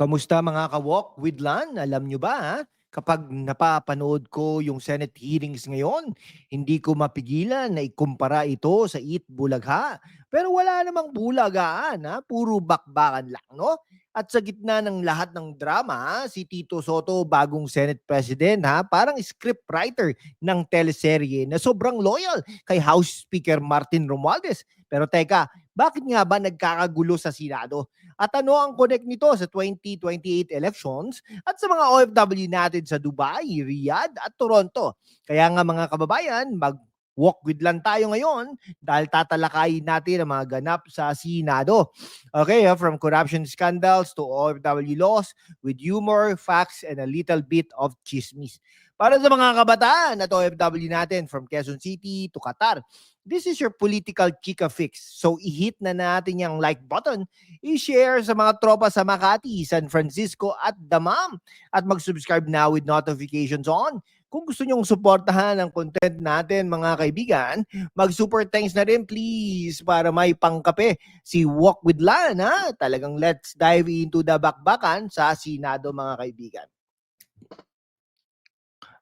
Kamusta mga ka-walk with Lan? Alam nyo ba, ha? kapag napapanood ko yung Senate hearings ngayon, hindi ko mapigilan na ikumpara ito sa Eat Bulagha. Pero wala namang bulagaan, ha? puro bakbakan lang. No? At sa gitna ng lahat ng drama, si Tito Soto, bagong Senate President, ha? parang scriptwriter ng teleserye na sobrang loyal kay House Speaker Martin Romualdez. Pero teka, bakit nga ba nagkakagulo sa Senado? At ano ang connect nito sa 2028 elections at sa mga OFW natin sa Dubai, Riyadh at Toronto? Kaya nga mga kababayan, mag walk with lang tayo ngayon dahil tatalakayin natin ang mga ganap sa Senado. Okay, ah, from corruption scandals to OFW laws with humor, facts, and a little bit of chismis. Para sa mga kabataan at OFW natin from Quezon City to Qatar, this is your political chika fix. So i-hit na natin yung like button, i-share sa mga tropa sa Makati, San Francisco at Damam at mag-subscribe na with notifications on. Kung gusto nyong suportahan ang content natin mga kaibigan, mag-super thanks na rin please para may pangkape si Walk with Lan ha. Talagang let's dive into the bakbakan sa Senado mga kaibigan.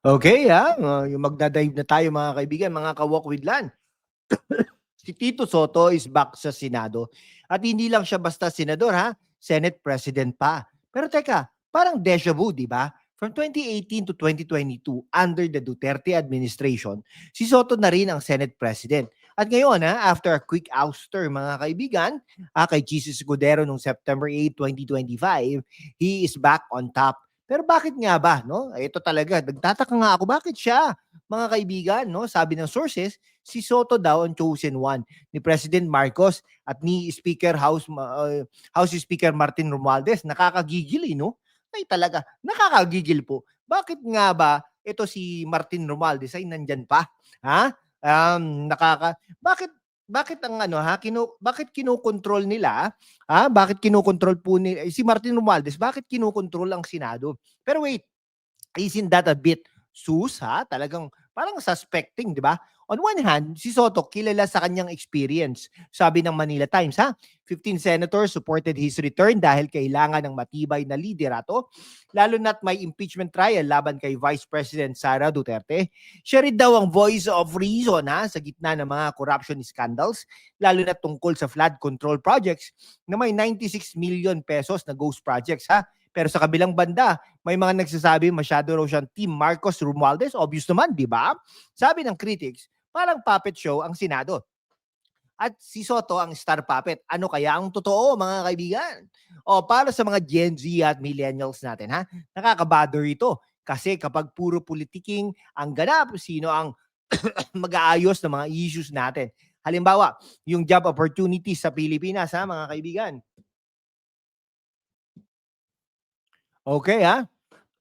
Okay ha, uh, yung magdadive na tayo mga kaibigan, mga ka-Walk with Lan. si Tito Soto is back sa Senado. At hindi lang siya basta senador ha, Senate President pa. Pero teka, parang deja vu, di ba? From 2018 to 2022, under the Duterte administration, si Soto na rin ang Senate President. At ngayon, ha, after a quick ouster, mga kaibigan, ah, kay Jesus Escudero noong September 8, 2025, he is back on top. Pero bakit nga ba, no? Ito talaga, nagtataka nga ako, bakit siya? Mga kaibigan, no? Sabi ng sources, si Soto daw ang chosen one ni President Marcos at ni Speaker House uh, House Speaker Martin Romualdez. Nakakagigil, eh, no? Ay talaga, nakakagigil po. Bakit nga ba ito si Martin Romualdez ay nandyan pa? Ha? Um, nakaka Bakit bakit ang ano ha, kinu, bakit kinokontrol nila? Ha? Bakit kinokontrol po ni eh, si Martin Romualdez? Bakit kinokontrol ang Senado? Pero wait, isn't that a bit sus ha? Talagang parang suspecting, di ba? On one hand, si Soto kilala sa kanyang experience. Sabi ng Manila Times, ha? 15 senators supported his return dahil kailangan ng matibay na liderato, lalo na't may impeachment trial laban kay Vice President Sara Duterte. Siya rin daw ang voice of reason ha, sa gitna ng mga corruption scandals, lalo na tungkol sa flood control projects na may 96 million pesos na ghost projects ha. Pero sa kabilang banda, may mga nagsasabi masyado raw siyang Team Marcos Romualdez. Obvious naman, di ba? Sabi ng critics, parang puppet show ang Senado. At si Soto ang star puppet. Ano kaya ang totoo, mga kaibigan? O para sa mga Gen Z at millennials natin, ha? Nakakabother ito. Kasi kapag puro politiking ang ganap, sino ang mag-aayos ng mga issues natin? Halimbawa, yung job opportunities sa Pilipinas, ha, mga kaibigan. Okay, ha?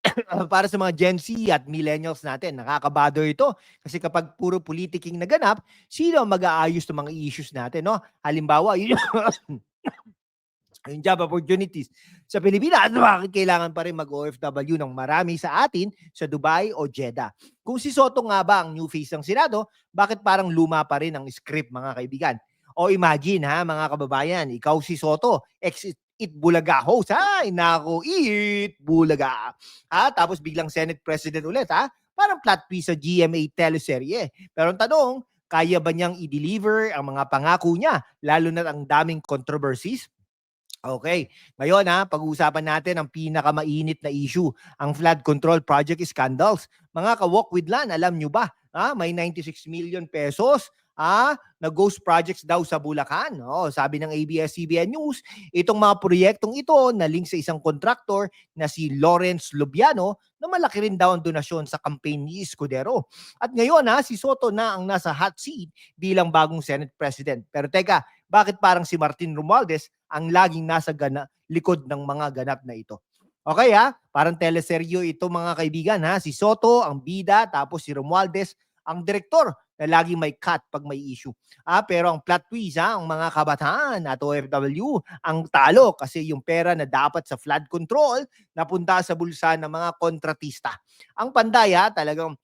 para sa mga Gen Z at millennials natin, nakakabother ito. Kasi kapag puro politiking naganap, sino ang mag-aayos ng mga issues natin, no? Halimbawa, yun yung, yung job opportunities sa Pilipinas, bakit kailangan pa rin mag-OFW ng marami sa atin sa Dubai o Jeddah? Kung si Soto nga ba ang new face ng Senado, bakit parang luma pa rin ang script, mga kaibigan? O imagine ha, mga kababayan, ikaw si Soto, ex Eat Bulaga host. Ay, nako, Eat Bulaga. Ha? Tapos biglang Senate President ulit, ha? Parang plot twist sa GMA teleserye. Pero ang tanong, kaya ba niyang i-deliver ang mga pangako niya, lalo na ang daming controversies? Okay. Ngayon ha, pag-uusapan natin ang pinakamainit na issue, ang flood control project scandals. Mga ka-walk with land, alam nyo ba? Ha, may 96 million pesos ah, na ghost projects daw sa Bulacan. Oh, sabi ng ABS-CBN News, itong mga proyektong ito na link sa isang kontraktor na si Lawrence Lubiano na malaki rin daw ang donasyon sa campaign ni Escudero. At ngayon ha, si Soto na ang nasa hot seat bilang bagong Senate President. Pero teka, bakit parang si Martin Romualdez ang laging nasa gana, likod ng mga ganap na ito? Okay ha, parang teleseryo ito mga kaibigan ha. Si Soto ang bida, tapos si Romualdez ang direktor na lagi may cut pag may issue. Ah, pero ang plot twist, ha, ang mga kabataan at OFW, ang talo kasi yung pera na dapat sa flood control napunta sa bulsa ng mga kontratista. Ang pandaya talagang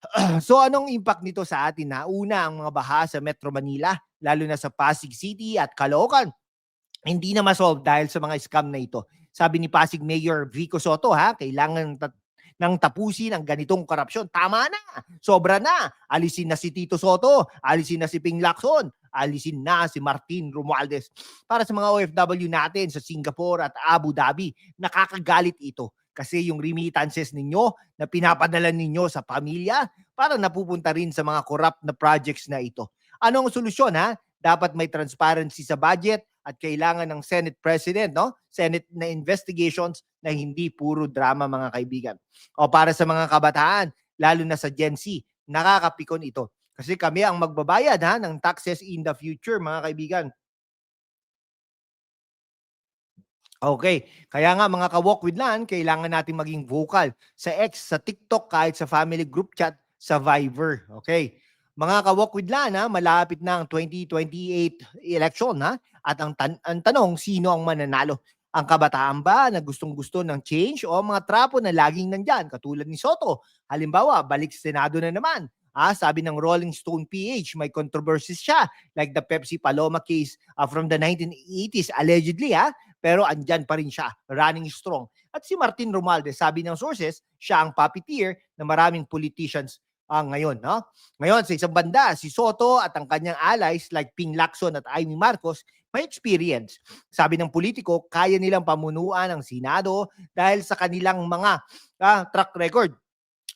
so anong impact nito sa atin na una ang mga baha sa Metro Manila, lalo na sa Pasig City at Caloocan. Hindi na masolve dahil sa mga scam na ito. Sabi ni Pasig Mayor Vico Soto, ha, kailangan tat- nang tapusin ang ganitong korupsyon. Tama na, sobra na. Alisin na si Tito Soto, alisin na si Ping Lacson, alisin na si Martin Romualdez. Para sa mga OFW natin sa Singapore at Abu Dhabi, nakakagalit ito. Kasi yung remittances ninyo na pinapadala ninyo sa pamilya, para napupunta rin sa mga corrupt na projects na ito. Ano ang solusyon ha? Dapat may transparency sa budget at kailangan ng Senate President, no? Senate na investigations na hindi puro drama mga kaibigan. O para sa mga kabataan, lalo na sa Gen Z, nakakapikon ito. Kasi kami ang magbabayad ha ng taxes in the future mga kaibigan. Okay, kaya nga mga ka-walk with LAN, kailangan natin maging vocal sa X, sa TikTok, kahit sa family group chat, sa Viber. Okay, mga ka-walk with LAN, ha, malapit na ang 2028 election ha, at ang, tan- ang tanong, sino ang mananalo? Ang kabataan ba na gustong-gusto ng change o mga trapo na laging nandyan, katulad ni Soto? Halimbawa, balik Senado na naman. Ah, sabi ng Rolling Stone PH, may controversies siya like the Pepsi Paloma case uh, from the 1980s allegedly ha, pero andyan pa rin siya, running strong. At si Martin Romualdez, sabi ng sources, siya ang puppeteer na maraming politicians ah, ngayon. No? Ngayon, sa isang banda, si Soto at ang kanyang allies like Ping Lacson at Amy Marcos, may experience. Sabi ng politiko, kaya nilang pamunuan ang Senado dahil sa kanilang mga ah, track record.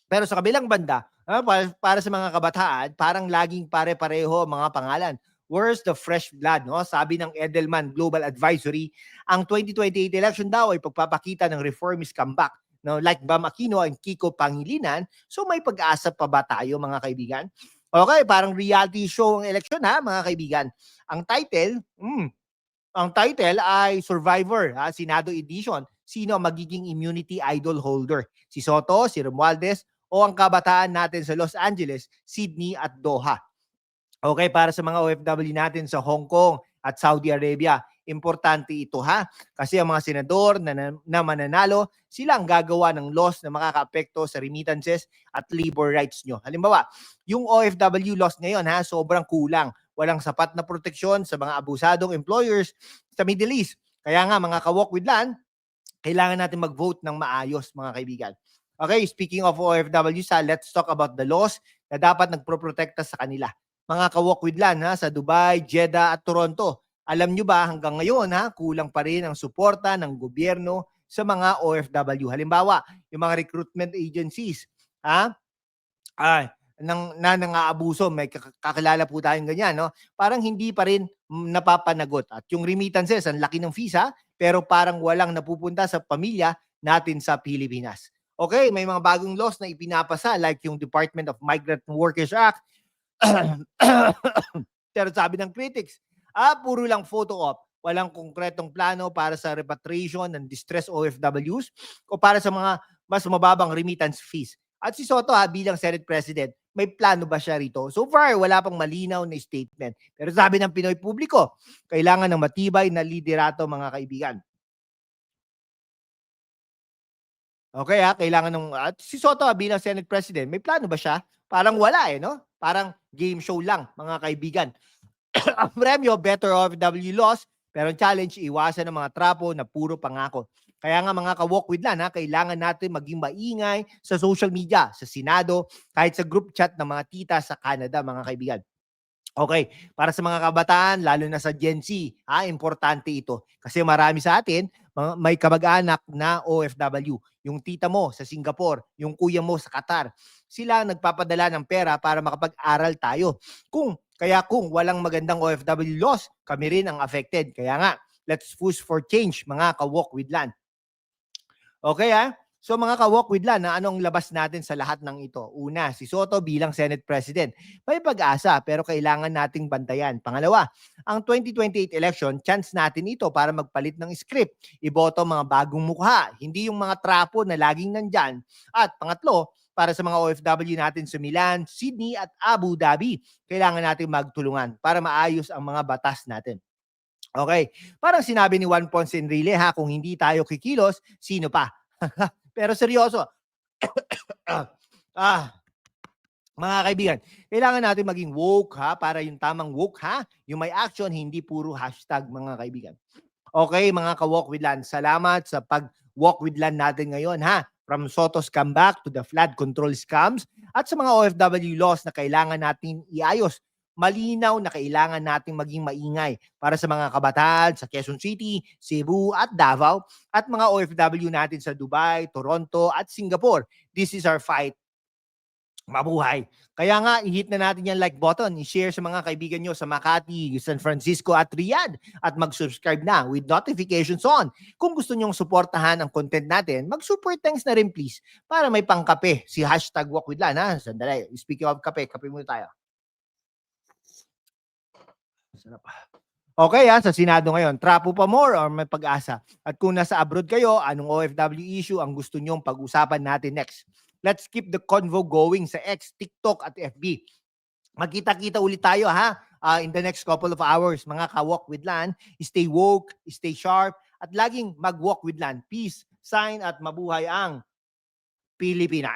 Pero sa kabilang banda, ah, para, para sa mga kabataan, parang laging pare-pareho ang mga pangalan. Where's the fresh blood? No? Sabi ng Edelman Global Advisory, ang 2028 election daw ay pagpapakita ng reformist comeback. No? Like Bam Aquino and Kiko Pangilinan. So may pag-asa pa ba tayo mga kaibigan? Okay, parang reality show ang election ha mga kaibigan. Ang title, mm, ang title ay Survivor, ha, Senado Edition. Sino ang magiging immunity idol holder? Si Soto, si Romualdez, o ang kabataan natin sa Los Angeles, Sydney at Doha. Okay, para sa mga OFW natin sa Hong Kong at Saudi Arabia, importante ito ha. Kasi ang mga senador na, na, na mananalo, sila ang gagawa ng laws na makakaapekto sa remittances at labor rights nyo. Halimbawa, yung OFW laws ngayon ha, sobrang kulang. Walang sapat na proteksyon sa mga abusadong employers sa Middle East. Kaya nga mga ka-walk with land, kailangan natin mag-vote ng maayos mga kaibigan. Okay, speaking of OFW, sa let's talk about the laws na dapat nagproprotekta sa kanila mga ka-walk with land ha, sa Dubai, Jeddah at Toronto. Alam nyo ba hanggang ngayon ha, kulang pa rin ang suporta ng gobyerno sa mga OFW. Halimbawa, yung mga recruitment agencies, ha? Ay, nang na nangaabuso, may kak- kakilala po tayong ganyan, no? Parang hindi pa rin napapanagot. At yung remittances, ang laki ng ha? Pero parang walang napupunta sa pamilya natin sa Pilipinas. Okay, may mga bagong laws na ipinapasa like yung Department of Migrant Workers Act, pero sabi ng critics, ah, puro lang photo op. Walang konkretong plano para sa repatriation ng distressed OFWs o para sa mga mas mababang remittance fees. At si Soto ha, bilang Senate President, may plano ba siya rito? So far, wala pang malinaw na statement. Pero sabi ng Pinoy publiko, kailangan ng matibay na liderato mga kaibigan. Okay ha, kailangan ng... At si Soto ha, bilang Senate President, may plano ba siya? Parang wala eh, no? Parang game show lang, mga kaibigan. ang premyo, better OFW laws, pero ang challenge, iwasan ng mga trapo na puro pangako. Kaya nga mga ka-walk with lan, ha, kailangan natin maging maingay sa social media, sa Senado, kahit sa group chat ng mga tita sa Canada, mga kaibigan. Okay, para sa mga kabataan, lalo na sa Gen Z, ha, importante ito. Kasi marami sa atin, may kamag-anak na OFW. Yung tita mo sa Singapore, yung kuya mo sa Qatar. Sila ang nagpapadala ng pera para makapag-aral tayo. Kung, kaya kung walang magandang OFW laws, kami rin ang affected. Kaya nga, let's push for change, mga ka-walk with land. Okay ha? So mga ka-walk with land, na anong labas natin sa lahat ng ito? Una, si Soto bilang Senate President. May pag-asa pero kailangan nating bantayan. Pangalawa, ang 2028 election, chance natin ito para magpalit ng script. Iboto mga bagong mukha, hindi yung mga trapo na laging nandyan. At pangatlo, para sa mga OFW natin sa Milan, Sydney at Abu Dhabi, kailangan natin magtulungan para maayos ang mga batas natin. Okay, parang sinabi ni Juan Ponce Enrile ha, kung hindi tayo kikilos, sino pa? Pero seryoso. ah, mga kaibigan, kailangan natin maging woke ha, para yung tamang woke ha, yung may action, hindi puro hashtag mga kaibigan. Okay, mga ka-walk with land, salamat sa pag-walk with land natin ngayon ha. From Soto's comeback to the flood control scams at sa mga OFW laws na kailangan natin iayos. Malinaw na kailangan nating maging maingay para sa mga kabataan sa Quezon City, Cebu at Davao at mga OFW natin sa Dubai, Toronto at Singapore. This is our fight. Mabuhay. Kaya nga, i-hit na natin yung like button, i-share sa mga kaibigan nyo sa Makati, San Francisco at Riyadh at mag-subscribe na with notifications on. Kung gusto nyong suportahan ang content natin, mag-super thanks na rin please para may pangkape si hashtag walk with Lan. Ha? Sandali, speaking of kape, kape muna tayo. Sarap. Okay ha, sa Senado ngayon, trapo pa more or may pag-asa? At kung nasa abroad kayo, anong OFW issue ang gusto nyong pag-usapan natin next? Let's keep the convo going sa X, TikTok at FB. Magkita-kita ulit tayo ha ah, in the next couple of hours. Mga ka-walk with Lan, stay woke, stay sharp, at laging mag-walk with Lan. Peace, sign at mabuhay ang Pilipinas.